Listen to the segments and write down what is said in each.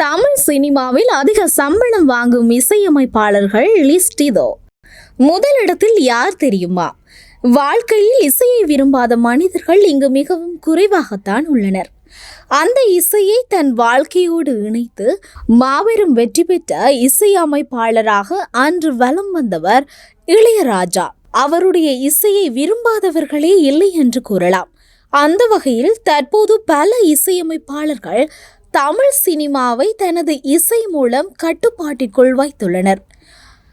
தமிழ் சினிமாவில் அதிக சம்பளம் வாங்கும் இசையமைப்பாளர்கள் லிஸ்ட் இதோ. முதலிடத்தில் யார் தெரியுமா? வாழ்க்கையில் இசையை விரும்பாத மனிதர்கள் இங்கு மிகவும் குறைவாகத்தான் உள்ளனர். அந்த இசையை தன் வாழ்க்கையோடு இணைத்து மாபெரும் வெற்றி பெற்ற இசையமைப்பாளராக அன்று வலம் வந்தவர் இளையராஜா. அவருடைய இசையை விரும்பாதவர்களே இல்லை என்று கூறலாம். அந்த வகையில் தற்போது பல இசையமைப்பாளர்கள் தமிழ் சினிமாவை தனது இசை மூலம் கட்டுப்பாட்டிற்குள் வைத்துள்ளனர்.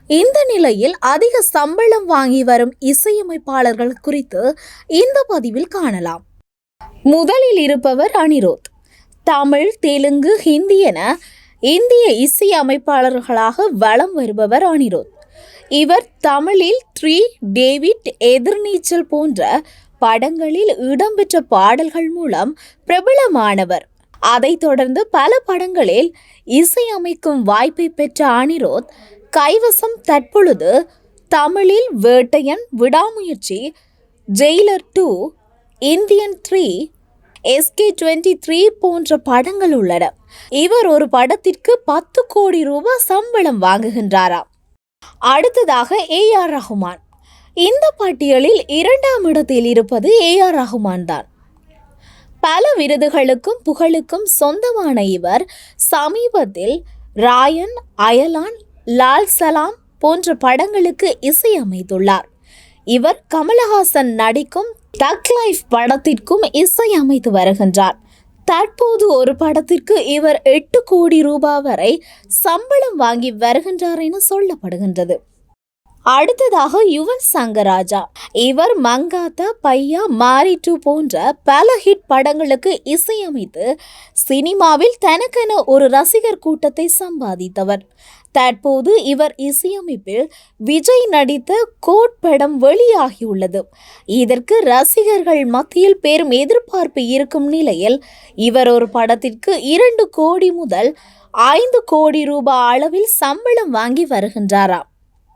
இந்த நிலையில் அதிக சம்பளம் வாங்கி வரும் இசையமைப்பாளர்கள் குறித்து இந்த பதிவில் காணலாம். முதலில் இருப்பவர் அனிரோத். தமிழ் தெலுங்கு ஹிந்தி என இந்திய இசை அமைப்பாளர்களாக வலம் வருபவர் அனிரோத். இவர் தமிழில் த்ரீ டேவிட் எதிர்நீச்சல் போன்ற படங்களில் இடம்பெற்ற பாடல்கள் மூலம் பிரபலமானவர். அதைத் தொடர்ந்து பல படங்களில் இசையமைக்கும் வாய்ப்பை பெற்ற அனிரோத் கைவசம் தற்பொழுது தமிழில் Vettaiyan Vidaamuyarchi Jailer two Indian three SK twenty three போன்ற படங்கள் உள்ளன. இவர் ஒரு படத்திற்கு பத்து கோடி ரூபாய் சம்பளம் வாங்குகின்றாராம். அடுத்ததாக ஏ ஆர் ரஹ்மான் இந்த பட்டியலில் இரண்டாம் இடத்தில் இருப்பது ஏ ஆர் ரஹ்மான் தான். பல விருதுகளுக்கும் புகழுக்கும் சொந்தமான இவர் சமீபத்தில் ராயன் அயலான் லால் சலாம் போன்ற படங்களுக்கு இசையமைத்துள்ளார். இவர் கமலஹாசன் நடிக்கும் தக் லைஃப் படத்திற்கும் இசையமைத்து வருகின்றார். தற்போது ஒரு படத்திற்கு இவர் எட்டு கோடி ரூபாய் வரை சம்பளம் வாங்கி வருகின்றார் என சொல்லப்படுகின்றது. அடுத்ததாக யுவன் சங்கராஜா. இவர் மங்காத்தா பையா மாரி டூ போன்ற பல ஹிட் படங்களுக்கு இசையமைத்து சினிமாவில் தனக்கென ஒரு ரசிகர் கூட்டத்தை சம்பாதித்தவர். தற்போது இவர் இசையமைப்பில் விஜய் நடித்த கோட் படம் வெளியாகியுள்ளது. இதற்கு ரசிகர்கள் மத்தியில் பெரும் எதிர்பார்ப்பு இருக்கும் நிலையில் இவர் ஒரு படத்திற்கு இரண்டு கோடி முதல் ஐந்து கோடி ரூபாய் அளவில் சம்பளம் வாங்கி வருகின்றாராம்.